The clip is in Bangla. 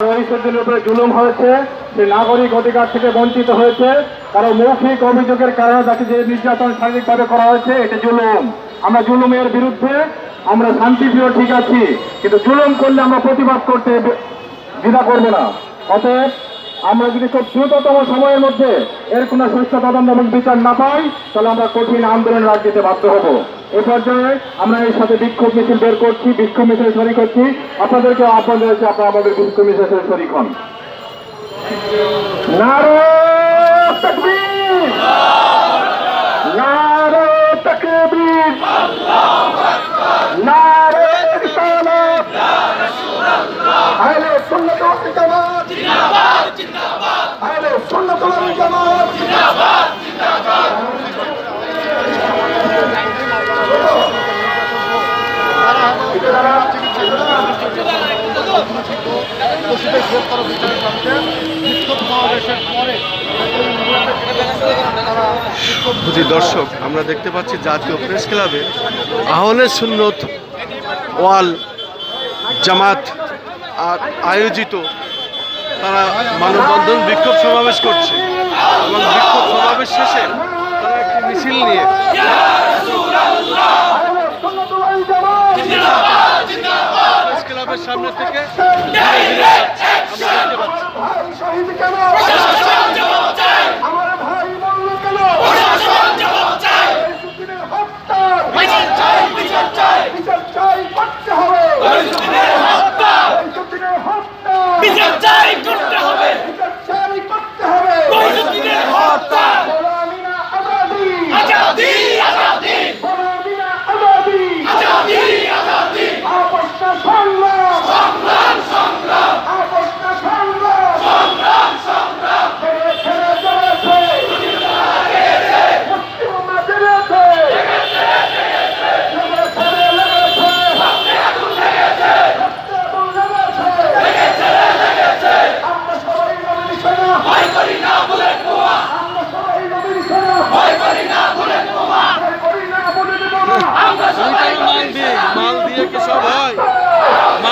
রহিসুদ্দিনের উপরে জুলুম হয়েছে সে নাগরিক অধিকার থেকে বঞ্চিত হয়েছে কারণ মৌখিক অভিযোগের কারণে তাকে যে নির্যাতন শারীরিকভাবে করা হয়েছে, এটা জুলুম। আমরা জুলুমের বিরুদ্ধে, আমরা শান্তিপ্রিয় ঠিক আছি, কিন্তু জুলুম করলে আমরা প্রতিবাদ করতে দ্বিধা করব না। অতএব, আমরা যদি খুব দ্রুততম সময়ের মধ্যে এর কোনো সুস্থ তদন্ত এবং বিচার না পাই, তাহলে আমরা কঠিন আন্দোলন রাখ দিতে বাধ্য হব। এ পর্যায়ে আমরা এর সাথে বিক্ষোভ মিছিল বের করছি, বিক্ষোভ মিছিল সরি করছি আপনাদেরকে আহ্বান রয়েছে আপনারা আমাদের বিক্ষোভ মিছিল শরিক হন। নারে তাকবীর নারে তাকবীর নারে রিসালাত আহলে সুন্নাত ওয়াল জামাত আহলে সুন্নাত ওয়াল জামাত ও বিচারের দাবিতে বিক্ষোভ সমাবেশের পরে দর্শক, আমরা দেখতে পাচ্ছি জাতীয় প্রেস ক্লাবে আহলে সুন্নত ওয়াল জামাত আয়োজিত তারা মানববন্ধন বিক্ষোভ সমাবেশ করছে এবং বিক্ষোভ সমাবেশ শেষে তারা একটি মিছিল নিয়ে আহলে সুন্নাত ওয়াল জামাত প্রেস ক্লাবের সামনে থেকে ধীরে ধীরে যাচ্ছে। আমরা দেখতে পাচ্ছি ভাই শহীদ কেন আমার ভাই মরল কেন ফরিদুদ্দিনের হত্যা বিচার চাই করতে